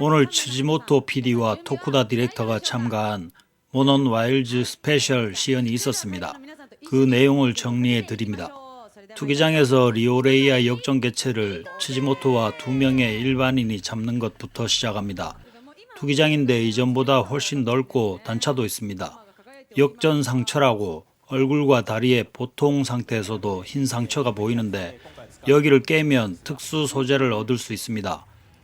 오늘 츠지모토 PD와 토쿠다 디렉터가 참가한 모넌 와일즈 스페셜 시연이 있었습니다. 그 내용을 정리해 드립니다. 투기장에서 리오레이아 역전 개체를 츠지모토와 두 명의 일반인이 잡는 것부터 시작합니다. 투기장인데 이전보다 훨씬 넓고 단차도 있습니다. 역전 상처라고 얼굴과 다리에 보통 상태에서도 흰 상처가 보이는데 여기를 깨면 특수 소재를 얻을 수 있습니다.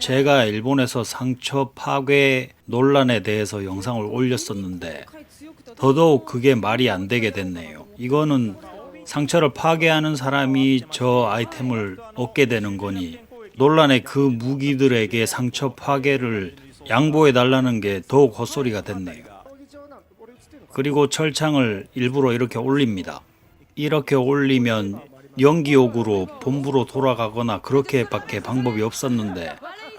제가 일본에서 상처 파괴 논란에 대해서 영상을 올렸었는데 더더욱 그게 말이 안 되게 됐네요. 이거는 상처를 파괴하는 사람이 저 아이템을 얻게 되는 거니 논란의 그 무기들에게 상처 파괴를 양보해 달라는 게 더욱 헛소리가 됐네요. 그리고 철창을 일부러 이렇게 올립니다. 이렇게 올리면 연기욕으로 본부로 돌아가거나 그렇게밖에 방법이 없었는데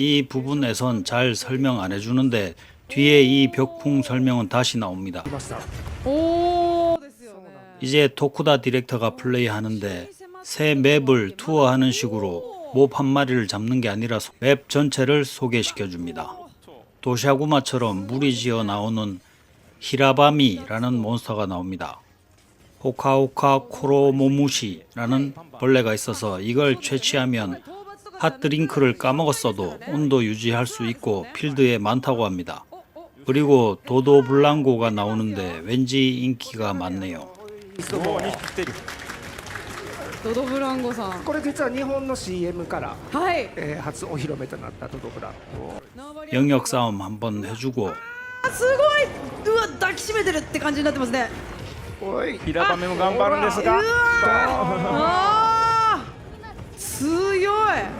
이 부분에선 잘 설명 안 해주는데 뒤에 이 벽풍 설명은 다시 나옵니다. 오 이제 토쿠다 디렉터가 플레이하는데 새 맵을 투어하는 식으로 몹 한 마리를 잡는 게 아니라 맵 전체를 소개시켜 줍니다. 도시아구마처럼 물이 지어 나오는 히라바미라는 몬스터가 나옵니다. 호카오카 코로모무시라는 벌레가 있어서 이걸 채취하면 핫드링크를 까먹었어도 온도 유지할 수 있고 필드에 많다고 합니다. 그리고 도도 블랑고가 나오는데 왠지 인기가 많네요. 도도 블랑고상. これ実は日本の CM から、 하이. えー初お披露目となったドドブランコ。 영역 싸움 한번 해주고 すごい。うわ抱きしめてるって感じになってますね。おい、平場目も頑張るんですうがわ。ああ。強い。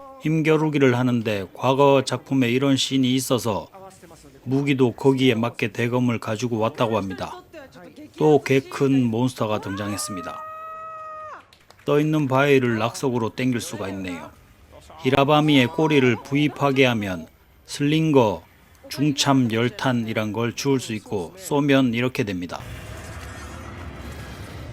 힘겨루기를 하는데 과거 작품에 이런 씬이 있어서 무기도 거기에 맞게 대검을 가지고 왔다고 합니다. 또 개 큰 몬스터가 등장했습니다. 떠 있는 바위를 낙석으로 당길 수가 있네요. 히라바미의 꼬리를 부입하게 하면 슬링거, 중참 열탄이란 걸 주울 수 있고 쏘면 이렇게 됩니다.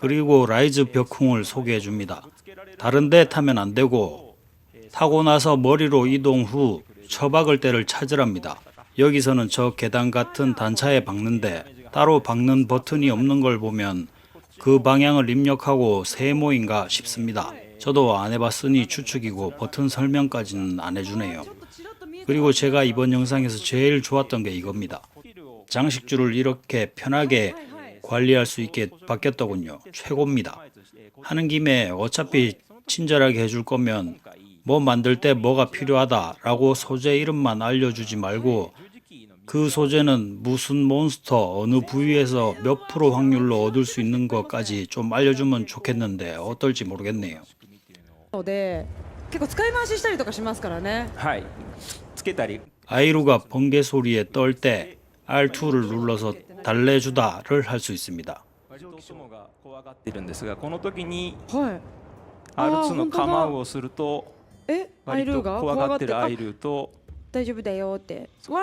그리고 라이즈 벽쿵을 소개해 줍니다. 다른 데 타면 안 되고 타고 나서 머리로 이동 후 처박을 때를 찾으랍니다. 여기서는 저 계단 같은 단차에 박는데 따로 박는 버튼이 없는 걸 보면 그 방향을 입력하고 세모인가 싶습니다. 저도 안 해봤으니 추측이고 버튼 설명까지는 안 해주네요. 그리고 제가 이번 영상에서 제일 좋았던 게 이겁니다. 장식줄을 이렇게 편하게 관리할 수 있게 바뀌었더군요. 최고입니다. 하는 김에 어차피 친절하게 해줄 거면 뭐 만들 때 뭐가 필요하다라고 소재 이름만 알려주지 말고 그 소재는 무슨 몬스터 어느 부위에서 몇 프로 확률로 얻을 수 있는 것까지 좀 알려주면 좋겠는데 어떨지 모르겠네요. ので結構使い回ししたりとかしますからねはいつけたり 아이루가 번개 소리에 떨 때 R2를 눌러서 달래주다를 할 수 있습니다. どうしてもが怖がってるんですがこの時にはい R2 の本当だ構うをするとえアイ割とルーが怖がってるあアイルーと大丈夫だよってわ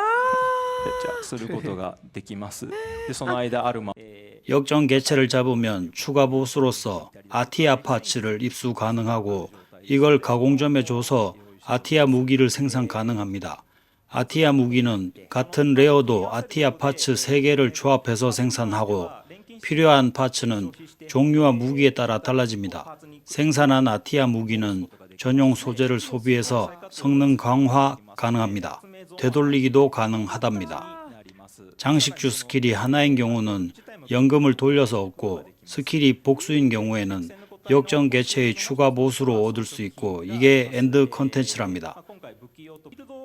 接着することができますでその間アルマ、え 역전 개체를 잡으면 추가 보수로서 아티아 파츠를 입수 가능하고 이걸 가공점에 줘서 아티아 무기를 생산 가능합니다. 아티아 무기는 같은 레어도 아티아 파츠 3개를 조합해서 생산하고 필요한 파츠는 종류와 무기에 따라 달라집니다. 생산한 아티아 무기는 전용 소재를 소비해서 성능 강화 가능합니다. 되돌리기도 가능하답니다. 장식주 스킬이 하나인 경우는 연금을 돌려서 얻고 스킬이 복수인 경우에는 역전 개체의 추가 보수로 얻을 수 있고 이게 엔드 컨텐츠랍니다.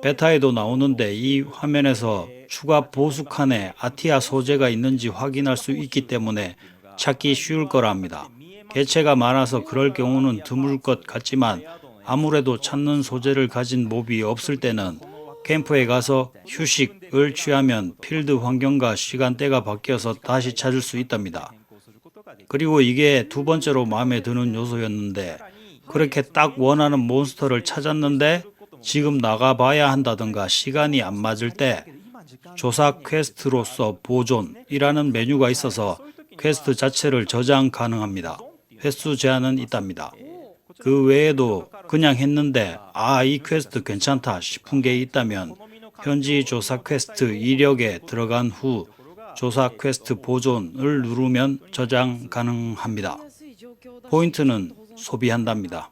베타에도 나오는데 이 화면에서 추가 보수 칸에 아티아 소재가 있는지 확인할 수 있기 때문에 찾기 쉬울 거랍니다. 개체가 많아서 그럴 경우는 드물 것 같지만 아무래도 찾는 소재를 가진 몹이 없을 때는 캠프에 가서 휴식을 취하면 필드 환경과 시간대가 바뀌어서 다시 찾을 수 있답니다. 그리고 이게 두 번째로 마음에 드는 요소였는데 그렇게 딱 원하는 몬스터를 찾았는데 지금 나가봐야 한다던가 시간이 안 맞을 때 조사 퀘스트로서 보존이라는 메뉴가 있어서 퀘스트 자체를 저장 가능합니다. 횟수 제한은 있답니다. 그 외에도 그냥 했는데 아 이 퀘스트 괜찮다 싶은 게 있다면 현지 조사 퀘스트 이력에 들어간 후 조사 퀘스트 보존을 누르면 저장 가능합니다. 포인트는 소비한답니다.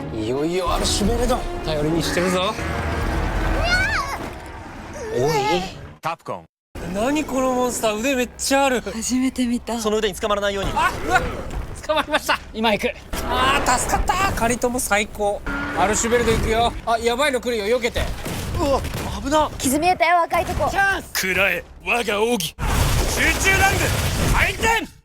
いよいよアルシュベルド頼りにしてるぞ。おい。カプコン何このモンスター？腕めっちゃある。初めて見た。その腕に捕まらないように。あうわ捕まりました。今行く。あー助かった。カリトも最高。アルシュベルド行くよ。あやばいの来るよ。避けて。傷見えたよ若いとこ。食らえ我が奥義。集中弾具。入って